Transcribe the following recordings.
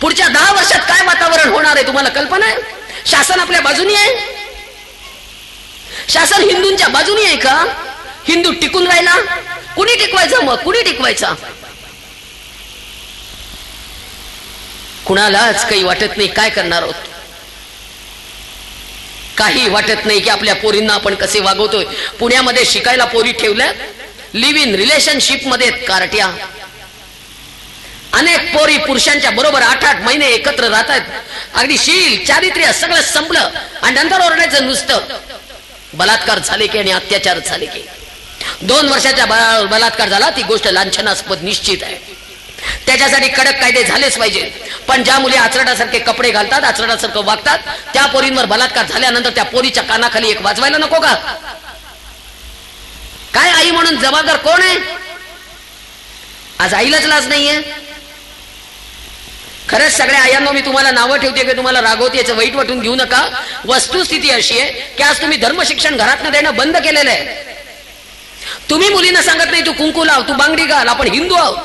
पुढच्या दहा वर्षात काय वातावरण होणार आहे तुम्हाला कल्पना आहे? शासन आपल्या बाजूनी आहे? शासन हिंदूंच्या बाजूनी आहे का? हिंदू टिकून राहिला? कुणी टिकवायचा मग? कुणी टिकवायचा? कुणालाच काही वाटत नाही काय करणार आहोत? काही वाटत नाही की आपल्या पोरींना आपण कसे वागवतोय? पुण्यामध्ये शिकायला पोरी ठेवल्या लिव्ह इन रिलेशनशिपमध्ये कारट्या. अनेक पोरी पुरुषांच्या बरोबर आठ आठ महिने एकत्र राहतात अगदी शील चारित्र्य सगळं संपलं आणि नंतर ओरडायचं नुसतं. बलात्कार झाले की आणि अत्याचार झाले की. दोन वर्षाच्या बलात्कार झाला ती गोष्ट लांछनास्पद निश्चित आहे. त्याच्यासाठी कडक कायदे झालेच पाहिजे. पण ज्या मुली आचरडासारखे कपडे घालतात आचरडासारखं वागतात त्या पोरींवर बलात्कार झाल्यानंतर त्या पोरीच्या कानाखाली एक वाजवायला नको का? काय आई म्हणून जबाबदार कोण आहे? आज आईलाच लाज नाहीये? खरंच सगळ्या आयांना मी तुम्हाला नावं ठेवते की तुम्हाला रागवते याचं वाईट वाटून घेऊ नका. वस्तुस्थिती अशी आहे की आज तुम्ही धर्मशिक्षण घरातनं देणं बंद केलेलं आहे. तुम्ही मुलींना सांगत नाही तू कुंकू लाव तू बांगडी घाल आपण हिंदू आहोत.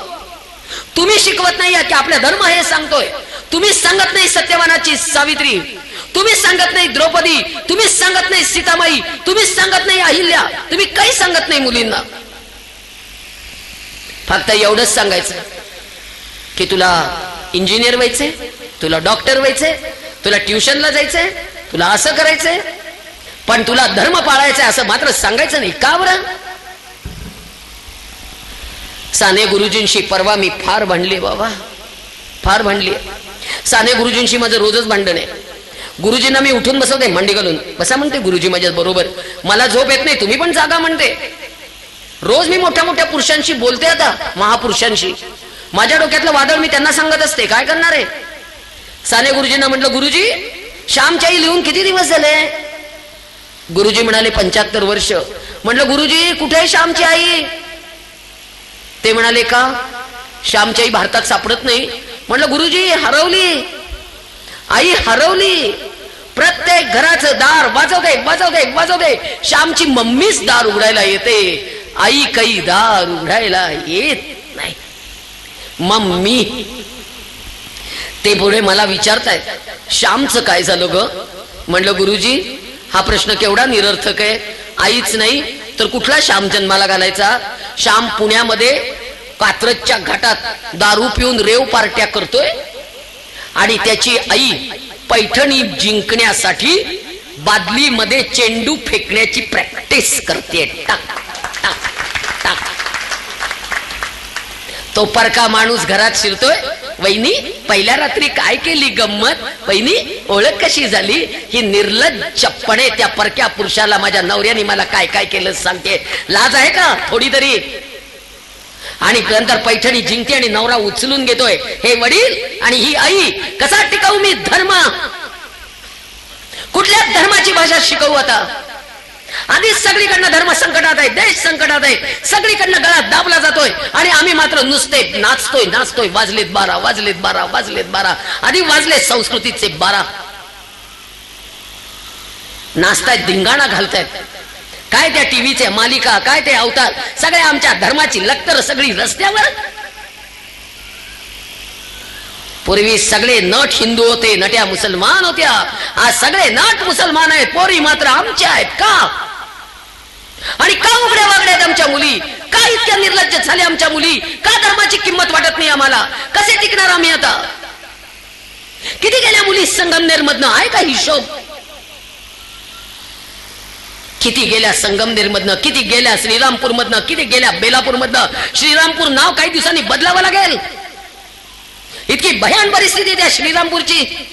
तुम्ही शिकवत नाही की आपला धर्म हे सांगतोय. तुम्ही सांगत नाही सत्यवानाची सावित्री. तुम्ही सांगत नाही द्रौपदी. तुम्ही सांगत नाही सीतामाई. तुम्ही सांगत नाही अहिल्या. तुम्ही काही सांगत नाही मुलींना. फक्त एवढंच सांगायचं की तुला इंजिनियर व्हायचंय तुला डॉक्टर व्हायचंय तुला ट्युशनला जायचंय तुला असं करायचंय पण तुला धर्म पाळायचा असं मात्र सांगायचं नाही. का बरं? साने गुरुजींशी परवा मी फार भांडले बाबा. फार भांडली. साने गुरुजींशी माझं रोजच भांडण आहे. गुरुजींना मी उठून बसवते मांडी घालून. बसा म्हणते गुरुजी माझ्या बरोबर. मला झोप येत नाही तुम्ही पण जागा म्हणते. रोज मी मोठ्या मोठ्या पुरुषांशी बोलते आता महापुरुषांशी. माझ्या डोक्यातलं वादळ मी त्यांना सांगत असते. काय करणार आहे? साने गुरुजींना म्हटलं गुरुजी श्यामच्याई लिहून किती दिवस झाले? गुरुजी म्हणाले पंच्याहत्तर वर्ष. म्हटलं गुरुजी कुठे आहे श्यामची आई? ते म्हणाले का? श्यामची आई भारतात सापडत नाही. म्हटलं गुरुजी हरवली. आई हरवली. प्रत्येक घराचं दार वाजव दे वाजव दे वाजव दे श्यामची मम्मीच दार उघडायला येते. आई काही दार उघडायला येत नाही. मम्मी ते पुढे मला विचारतायत श्यामचं काय झालं ग? म्हणलं गुरुजी हा प्रश्न केवढा निरर्थक आहे. आईच नाही तर कुठला श्याम जन्माला घालायचा? श्याम पुण्यामध्ये कात्रजच्या घाटात दारू पिऊन रेव पार्ट्या करतोय आणि त्याची आई पैठणी जिंकण्यासाठी बादलीमध्ये चेंडू फेकण्याची प्रॅक्टिस करते टाक टाक. तो परका माणूस घरात शिरतोय? वहिनी पहिल्या रात्री काय केली गंमत? वहिनी ओळख कशी झाली? ही निर्लज्जपणे त्या परक्या पुरुषाला माझ्या नवऱ्याने मला काय काय केलं सांगते. लाज आहे का? थोडी तरी. आणि नंतर पैठणी जिंकते आणि नवरा उचलून घेतोय. हे वडील आणि ही आई कसा टिकाऊ मी धर्म? कुठल्या धर्माची भाषा शिकवू आता? आधीच सगळीकडनं धर्म संकटात आहे देश संकटात आहे. सगळीकडनं गळा दाबला जातोय. आणि आम्ही मात्र नुसते नाचतोय नाचतोय. वाजलेत बारा वाजलेत बारा वाजलेत बारा. आधी वाजले संस्कृतीचे बारा. नाचतायत धिंगाणा घालतायत. काय त्या टीव्हीचे मालिका काय ते अवतार? सगळ्या आमच्या धर्माची लक्तर सगळी रस्त्यावर. पूर्वी सगळे नट हिंदू होते नट्या मुसलमान होत्या. आज सगळे नट मुसलमान आहेत. पोरी मात्र आमच्या आहेत का? आणि का उघड्या वागड्यात आमच्या मुली? का इतक्या निर्लज्ज झाल्या आमच्या मुली? का धर्माची किंमत वाटत नाही आम्हाला? कसे टिकणार आम्ही आता? किती गेल्या मुली संगमनेर मधनं? आहे का हिशोब? किती गेल्या संगमनेर मधनं? किती गेल्या श्रीरामपूर मधनं? किती गेल्या बेलापूर मधनं? श्रीरामपूर नाव काही दिवसांनी बदलावं लागेल. इतकी भयान परिस्थिती त्या श्रीरामपूरची.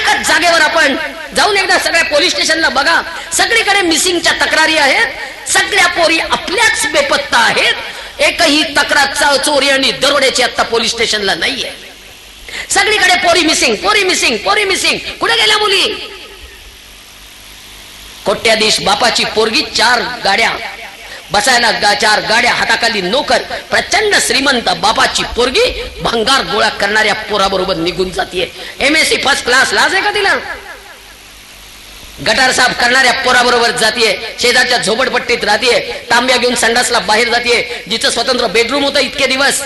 एकच जागेवर आपण जाऊन एकदा सगळ्या पोलीस स्टेशनला बघा. सगळीकडे मिसिंगच्या तक्रारी आहेत. सगळ्या पोरी आपल्याच बेपत्ता आहेत. एकही तक्रार चोरी आणि दरोड्याची आता पोलीस स्टेशनला नाहीये. सगळीकडे पोरी मिसिंग पोरी मिसिंग पोरी मिसिंग. कुठे गेल्या मुली? कोट्याधीश बापाची पोरगी चार गाड्या बसायला गा- चार गाड्या हाताखाली नोकर प्रचंड श्रीमंत बापाची पोरगी भंगार गोळा करणाऱ्या पोराबरोबर निघून जाते M S C first class लाज आहे का तिला? गटार साफ करणाऱ्या पोराबरोबर जातीये शेजारच्या झोपडपट्टीत राहतीये तांब्या घेऊन संडासला बाहेर जातीये जिचं स्वतंत्र बेडरूम होतं इतके दिवस.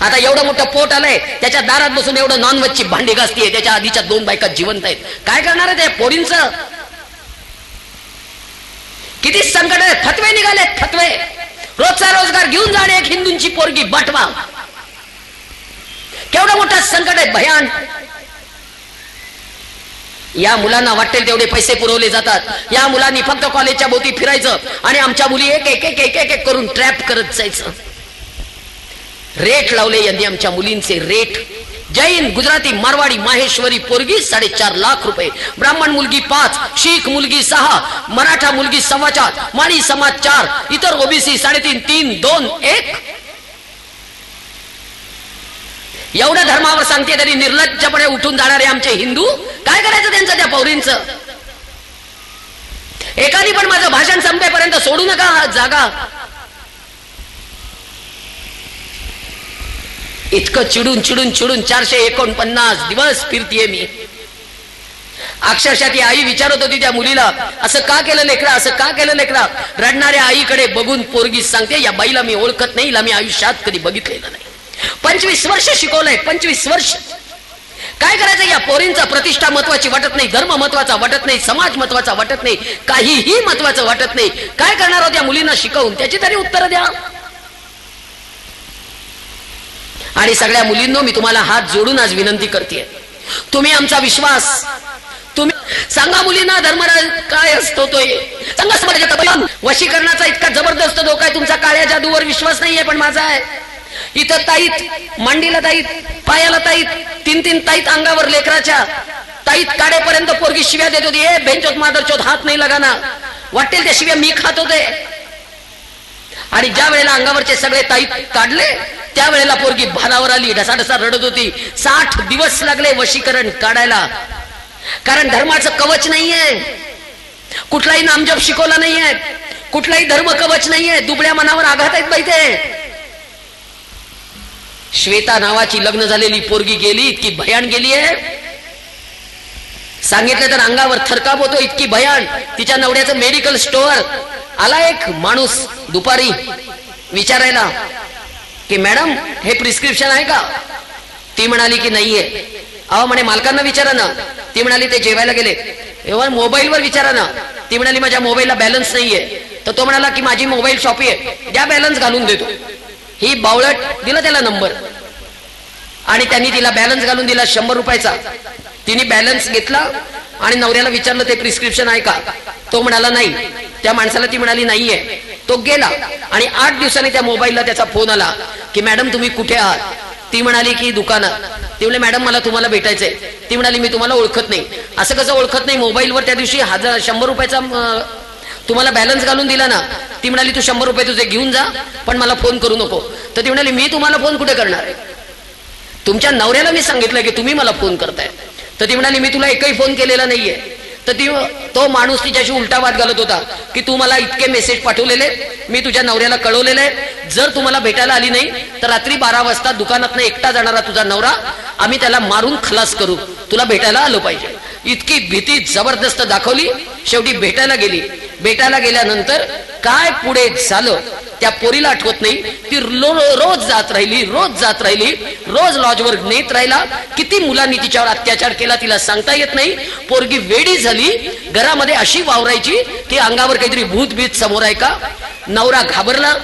आता एवढं मोठं पोट आलंय त्याच्या दारात बसून एवढं नॉनव्हेजची भांडी घासतीये त्याच्या आधीच्या दोन बायका जिवंत आहेत. काय करणार आहे त्या पोरींचं? किती संकट आहे? फतवे निघाले फतवे. रोजचा रोजगार घेऊन जाणे एक हिंदूंची पोरगी बटवा. केवढं मोठा संकट आहे भयान. या मुलांना वाटेल तेवढे पैसे पुरवले जातात. या मुलांनी फक्त कॉलेजच्या भोवती फिरायचं आणि आमच्या मुली एक एक एक एक एक एक करून ट्रॅप करत जायचं. रेट लावले यांनी आमच्या मुलींचे रेट. जैन गुजराती मारवाडी माहेश्वरी पोरगी साडेचार लाख रुपये. ब्राह्मण मुलगी पाच शीख मुलगी सहा मराठा मुलगी सव्वा चार माळी समाज चार इतर ओबीसी साडेतीन तीन दोन एक. एवढ्या धर्मावर सांगते तरी निर्लज्जपणे उठून जाणारे आमचे हिंदू काय करायचं त्यांचं त्या पौरींचं? एकाने पण माझं भाषण संपेपर्यंत सोडू नका जागा. इतकं चिडून चिडून चिडून चारशे एकोणपन्नास दिवस फिरतीये मी. अक्षरशः ती आई विचारत होती त्या मुलीला असं का केलं लेकरा असं का केलं लेकरा? रडणाऱ्या आईकडे बघून पोरगी सांगते या बाईला मी ओळखत नाही हिला मी आयुष्यात कधी बघितलेलं नाही. पंचवीस वर्ष शिकवलंय पंचवीस वर्ष. काय करायचं? या पोरींचा प्रतिष्ठा महत्वाची वाटत नाही धर्म महत्त्वाचा वाटत नाही समाज महत्त्वाचा वाटत नाही काहीही महत्वाचं वाटत नाही. काय करणार आहोत या मुलींना शिकवून? त्याची तरी उत्तर द्या. आणि सगळ्या मुलींनो मी तुम्हाला हात जोडून आज विनंती करते तुम्ही आमचा विश्वास तुम्ही सांगा मुलींना धर्मराज काय असतो तो सांगा वशीकरणाचा इतका जबरदस्त धोका आहे तुमचा काळ्या जादूवर विश्वास नाहीये पण माझा आहे. इथं ताईत मांडीला ताईत पायाला ताईत तीन तीन ताईत अंगावर लेकराच्या. ताईत काढेपर्यंत पोरगी शिव्या देत होती. हे बेंचोत मादरचोत हात नाही लगाना. वाटेल त्या शिव्या मी खात होते. आणि ज्या वेळेला अंगावरचे सगळे ताई काढले त्यावेळेला पोरगी भानावर आली ढसाढसा रडत होती. साठ दिवस लागले वशीकरण काढायला. कारण धर्माचं कवच नाहीये. कुठलाही नामजप शिकवला नाहीये. कुठलाही धर्म कवच नाहीये. दुबळ्या मनावर आघात आहेत पाहिजे ते. श्वेता नावाची लग्न झालेली पोरगी गेली इतकी भयान गेली आहे सांगितलं तर अंगावर थरकाप होतो इतकी भयान. तिच्या नवऱ्याचं मेडिकल स्टोअर आला एक माणूस दुपारी विचारायला की मॅडम हे प्रिस्क्रिप्शन आहे का? ती म्हणाली की नाहीये. अहो म्हणे मालकांना विचारा ना. ती म्हणाली ते जेवायला गेले. एव्हा मोबाईलवर विचारा ना. ती म्हणाली माझ्या मोबाईलला बॅलन्स नाहीये. तर तो म्हणाला की माझी मोबाईल शॉपी आहे. द्या बॅलन्स घालून देतो. ही बावळट दिला त्याला नंबर. आणि त्यांनी तिला बॅलन्स घालून दिला शंभर रुपयाचा. तिने बॅलन्स घेतला. आणि नवऱ्याला विचारलं ते प्रिस्क्रिप्शन आहे का? तो म्हणाला नाही. त्या माणसाला ती म्हणाली नाहीये. तो गेला आणि आठ दिवसांनी त्या मोबाईलला त्याचा फोन आला की मॅडम तुम्ही कुठे आहात? ती म्हणाली की दुकानात. ती म्हणे मॅडम मला तुम्हाला भेटायचंय. ती म्हणाली मी तुम्हाला ओळखत नाही. असं कसं ओळखत नाही? मोबाईलवर त्या दिवशी हजार शंभर रुपयाचा तुम्हाला बॅलन्स घालून दिला ना? ती म्हणाली तू शंभर रुपये तुझे घेऊन जा पण मला फोन करू नको. तर ती म्हणाली मी तुम्हाला फोन कुठे करणार? तुमच्या नवऱ्याला मी सांगितलं की तुम्ही मला फोन करताय. तर ती म्हणाली मी तुला एकही फोन केलेला नाहीये. तर ती तो माणूस तिच्याशी उलटा वाद घालत होता की तू मला इतके मेसेज पाठवलेले मी तुझ्या नवऱ्याला कळवलेले जर तुम्हाला भेटायला आली नाही तर रात्री बारा वाजता दुकानात एकटा जाणारा तुझा नवरा आम्ही त्याला मारून खलास करू तुला भेटायला आलो पाहिजे. इतकी भीती जबरदस्त दाखवली. शेवटी भेटायला गेली. भेटायला गेल्यानंतर काय पुढे झालं? त्या पोरीला आठवत नाही. ती रो- रोज जात राहिली रोज जात राहिली रोज लॉजवर नेत राहिला. किती मुलांनी तिच्यावर अत्याचार केला तिला सांगता येत नाही. पोरगी वेडी झाली घरामध्ये अशी वावरायची की अंगावर काहीतरी भूत भीत समोर आहे का? नवरा घाबरला.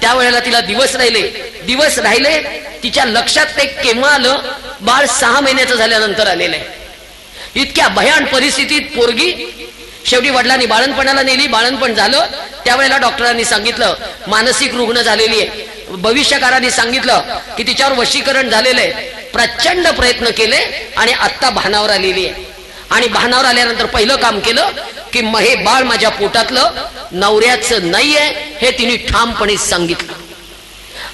त्यावेळेला तिला दिवस राहिले. दिवस राहिले तिच्या लक्षात ते केव्हा आलं? बाळ सहा महिन्याचं झाल्यानंतर आलेलं आहे. इतक्या भयान परिस्थितीत पोरगी शेवटी वडिलांनी बाळणपणाला नेली बाळणपण झालं. त्यावेळेला डॉक्टरांनी सांगितलं मानसिक रुग्ण झालेली आहे. भविष्यकारांनी सांगितलं की तिच्यावर वशीकरण झालेलं आहे. प्रचंड प्रयत्न केले आणि आत्ता भानावर आलेली आहे. आणि भानावर आल्यानंतर पहिलं काम केलं की महे हे बाळ माझ्या पोटातलं नवऱ्याचं नाहीये हे तिने ठामपणे सांगितलं.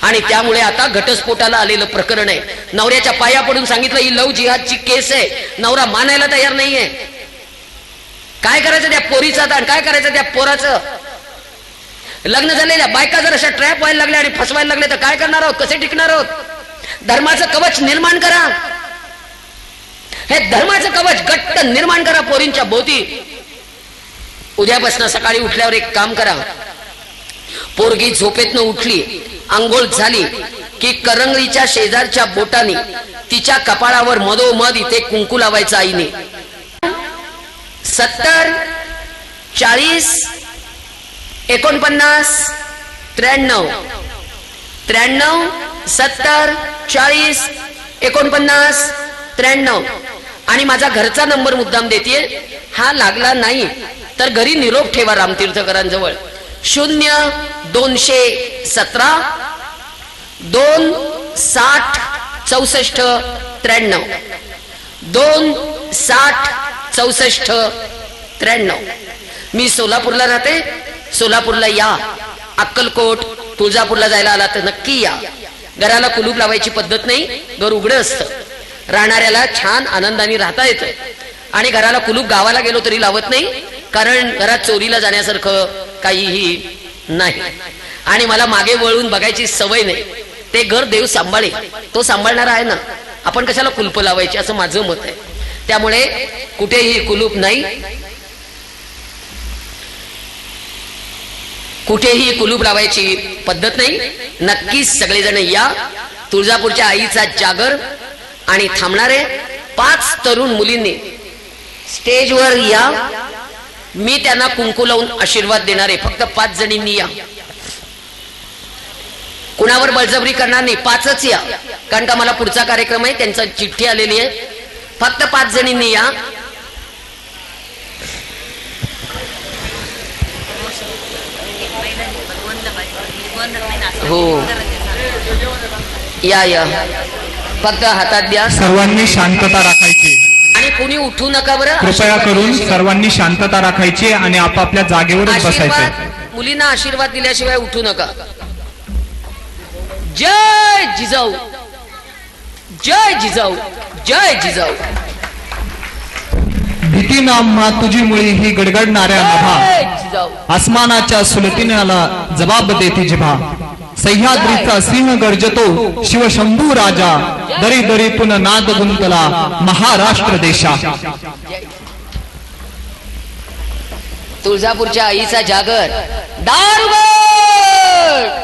आणि त्यामुळे आता घटस्फोटाला आलेलं प्रकरण आहे. नवऱ्याच्या पाया पडून सांगितलं ही लव जिहादची केस आहे. नवरा मानायला तयार नाहीये. काय करायचं त्या पोरीचा आता काय करायचं त्या पोराचं? लग्न झालेल्या बायका जर अशा ट्रॅप व्हायला लागल्या आणि फसवायला लागले तर काय करणार आहोत? कसे टिकणार आहोत? धर्माचं कवच निर्माण करा. हे धर्माचं कवच घट्ट निर्माण करा पोरींच्या भोवती. उद्यापासून सकाळी उठल्यावर एक काम करा. पोरगी झोपेतनं उठली आंघोळ झाली की करंगळीच्या शेजारच्या बोटाने तिच्या कपाळावर मधोमध इथे कुंकू लावायचा आईने. सत्तर चाळीस एकोणपन्नास त्र्याण्णव. त्र्याण्णव सत्तर चाळीस एकोणपन्नास त्र्याण्णव. आणि माझा घरचा नंबर मुद्दाम देते हा लागला नाही तर घरी निरोप ठेवा रामतीर्थकरांजवळ. शून्य दोनशे सतरा दोन साठ चौसष्ट त्र्याण्णव. दोन साठ चौसष्ट त्र्याण्णव. मी सोलापूरला राहते. सोलापूरला या. अक्कलकोट तुळजापूरला जायला आला तर नक्की या. घराला कुलूप लावायची पद्धत नाही. घर उघडं असतं. राहणाऱ्याला छान आनंदाने राहता येतं. आणि घराला कुलूप गावाला गेलो तरी लावत नाही. कारण घरात चोरीला जाण्यासारखं काहीही नाही. आणि मला मागे वळून बघायची सवय नाही. ते घर देव सांभाळे. तो सांभाळणारा आहे ना. आपण कशाला कुलप लावायची असं माझं मत आहे. त्यामुळे कुठेही कुलूप नाही. कुठेही कुलूप लावायची पद्धत नाही. नक्कीच सगळेजण या. तुळजापूरच्या आईचा जागर आणि थांबणारे पाच तरुण मुलींनी. स्टेजवर या. मी त्यांना कुंकू लावून आशीर्वाद देणार. आहे फक्त पाच जणींनी या. कुणावर बळजबरी करणार नाही. पाचच या. कारण का मला पुढचा कार्यक्रम आहे त्यांचा चिठ्ठी आलेली आहे. फक्त पाच जणींनी या. हो. या या. फक्त हातात द्या. सर्वांनी शांतता राखायची. आणि कुणी उठू नका बरं. कृपया करून सर्वांनी शांतता राखायची आणि आपापल्या जागेवरच बसायचे. आशीर्वाद. मुलींना आशीर्वाद दिल्याशिवाय उठू नका. जय जिजाऊ। जय जिजाऊ। जय जिजाऊ। भीती नाम्हा तुझी मुळी ही गडगडणाऱ्या नभा आसमानाच्या सुलतीनाला जबाब देती जिभा. सह्याद्रीचा सिंह गर्जतो शिवशंभू राजा. दरी दरीतून नाद गुंतला महाराष्ट्र देशा. तुळजापूरच्या आईचा जागर दार उघड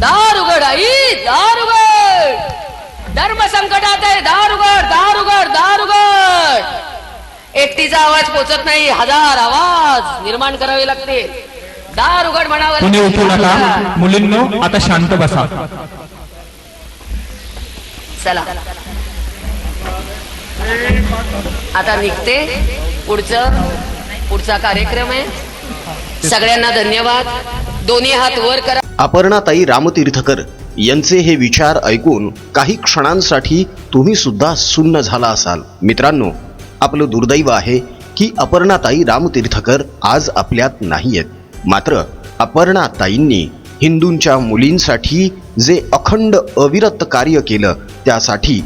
दार उघड आई दार उघड धर्म संकटात आहे दार उघड दार उघड दार उघड एकटीचा आवाज पोचत नाही हजार आवाज निर्माण करावे लागते. दार उघड म्हणावं कुणी उठू नका मुलींनो आता शांत बसा. चला. आता निघते पुढचं पुढचा कार्यक्रम आहे. सगळ्यांना धन्यवाद. दोन्ही हात वर करा. अपर्णाताई रामतीर्थकर यांचे हे विचार ऐकून काही क्षणांसाठी तुम्ही सुद्धा सुन्न झाला असाल. मित्रांनो आपलं दुर्दैव आहे की अपर्णाताई रामतीर्थकर आज आपल्यात नाही आहेत. मात्र अपर्णाताईंनी हिंदूंच्या मुलींसाठी जे अखंड अविरत कार्य केलं त्यासाठी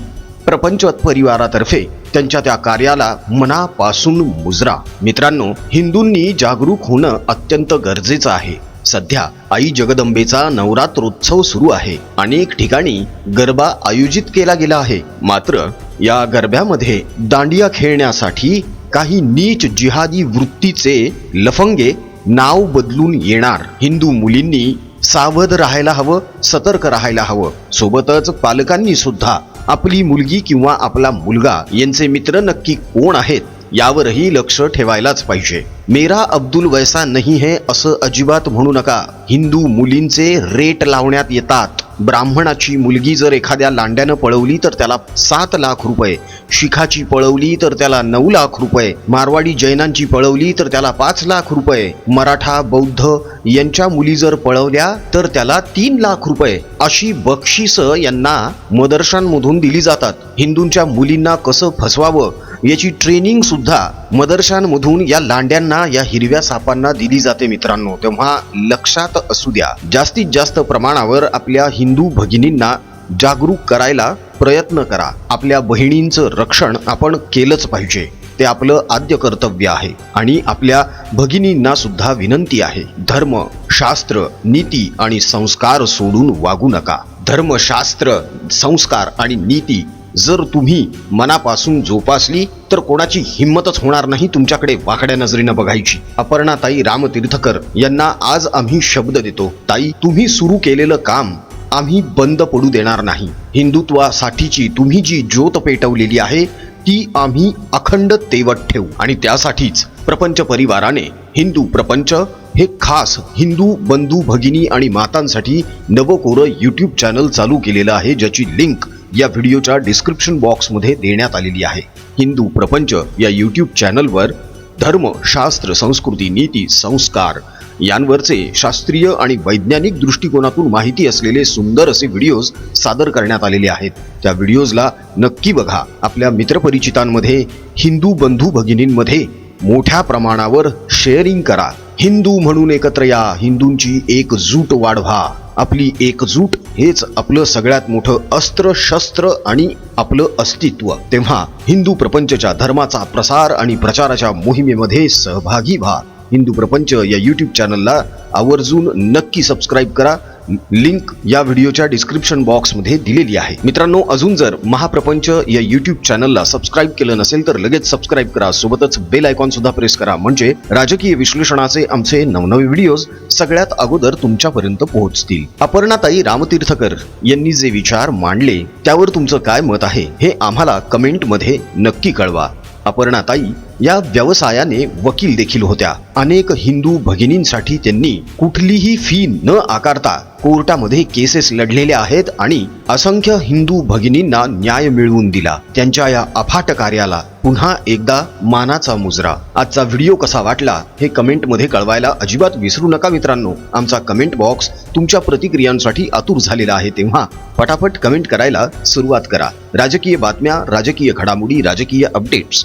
प्रपंचवत परिवारातर्फे त्यांच्या त्या कार्याला मनापासून मुजरा. मित्रांनो हिंदूंनी जागरूक होणं अत्यंत गरजेचं आहे. सध्या आई जगदंबेचा नवरात्रोत्सव सुरू आहे. अनेक ठिकाणी गरबा आयोजित केला गेला आहे. मात्र या गरब्यामध्ये दांडिया खेळण्यासाठी काही नीच जिहादी वृत्तीचे लफंगे नाव बदलून येणार. हिंदू मुलींनी सावध राहायला हवं सतर्क राहायला हवं. सोबतच पालकांनी सुद्धा आपली मुलगी किंवा आपला मुलगा यांचे मित्र नक्की कोण आहेत? यावरही लक्ष ठेवायलाच पाहिजे. मेरा अब्दुल वैसा नाही है असं अजिबात म्हणू नका. हिंदू मुलींचे रेट लावण्यात येतात. ब्राह्मणाची मुलगी जर एखाद्या लांड्यानं पळवली तर त्याला सात लाख रुपये. शिखाची पळवली तर त्याला नऊ लाख रुपये. मारवाडी जैनांची पळवली तर त्याला पाच लाख रुपये. मराठा बौद्ध यांच्या मुली जर पळवल्या तर त्याला तीन लाख रुपये. अशी बक्षिसं यांना मदरशांमधून दिली जातात. हिंदूंच्या मुलींना कसं फसवावं? याची ट्रेनिंग सुद्धा मदरशांमधून या लांड्यांना या हिरव्या सापांना दिली जाते मित्रांनो. तेव्हा लक्षात असू द्या जास्तीत जास्त प्रमाणावर आपल्या हिंदू भगिनींना जागरूक करायला प्रयत्न करा. आपल्या बहिणींचं रक्षण आपण केलंच पाहिजे. ते आपलं आद्य कर्तव्य आहे आणि आपल्या भगिनींना सुद्धा विनंती आहे. धर्म शास्त्र नीती आणि संस्कार सोडून वागू नका. धर्मशास्त्र संस्कार आणि नीती जर तुम्ही मनापासून जोपासली तर कोणाची हिंमतच होणार नाही तुमच्याकडे वाकड्या नजरेनं बघायची. अपर्णाताई रामतीर्थकर यांना आज आम्ही शब्द देतो. ताई तुम्ही सुरू केलेलं काम आम्ही बंद पडू देणार नाही. हिंदुत्वासाठीची तुम्ही जी ज्योत पेटवलेली आहे ती आम्ही अखंड तेवत ठेवू. आणि त्यासाठीच प्रपंच परिवाराने हिंदू प्रपंच हे खास हिंदू बंधू भगिनी आणि मातांसाठी नवकोरं यूट्यूब चॅनल चालू केलेलं आहे ज्याची लिंक या व्हिडिओच्या डिस्क्रिप्शन बॉक्समध्ये देण्यात आलेली आहे. हिंदू प्रपंच या यूट्यूब चॅनलवर धर्म शास्त्र संस्कृती नीती संस्कार यांवरचे शास्त्रीय आणि वैज्ञानिक दृष्टिकोनातून माहिती असलेले सुंदर असे व्हिडिओज सादर करण्यात आलेले आहेत. त्या व्हिडिओजला नक्की बघा. आपल्या मित्रपरिचितांमध्ये हिंदू बंधू भगिनींमध्ये मोठ्या प्रमाणावर शेअरिंग करा. हिंदू म्हणून एकत्र या. हिंदूंची एकजूट वाढवा. आपली एकजूट हेच आपलं सगळ्यात मोठं अस्त्र शस्त्र आणि आपलं अस्तित्व. तेव्हा हिंदू प्रपंचच्या धर्माचा प्रसार आणि प्रचाराच्या मोहिमेमध्ये सहभागी व्हा. हिंदू प्रपंच या यूट्यूब चॅनलला आवर्जून नक्की सबस्क्राईब करा. लिंक या व्हिडिओच्या डिस्क्रिप्शन बॉक्समध्ये दिलेली आहे. मित्रांनो अजून जर महाप्रपंच या यूट्यूब चॅनलला सबस्क्राईब केलं नसेल तर लगेच सबस्क्राईब करा. सोबतच बेल आयकॉन सुद्धा प्रेस करा. म्हणजे राजकीय विश्लेषणाचे आमचे नवनवे व्हिडिओज सगळ्यात अगोदर तुमच्यापर्यंत पोहोचतील. अपर्णाताई रामतीर्थकर यांनी जे विचार मांडले त्यावर तुमचं काय मत आहे हे आम्हाला कमेंटमध्ये नक्की कळवा. अपर्णाताई या व्यवसायाने वकील देखील होत्या. अनेक हिंदू भगिनींसाठी त्यांनी कुठलीही फी न आकारता कोर्टामध्ये केसेस लढलेल्या आहेत आणि असंख्य हिंदू भगिनींना न्याय मिळवून दिला. त्यांच्या या अफाट कार्याला पुन्हा एकदा मानाचा मुजरा. आजचा व्हिडिओ कसा वाटला हे कमेंटमध्ये कळवायला अजिबात विसरू नका मित्रांनो. आमचा कमेंट बॉक्स तुमच्या प्रतिक्रियांसाठी आतुर झालेला आहे तेव्हा पटापट कमेंट करायला सुरुवात करा. राजकीय बातम्या राजकीय घडामोडी राजकीय अपडेट्स.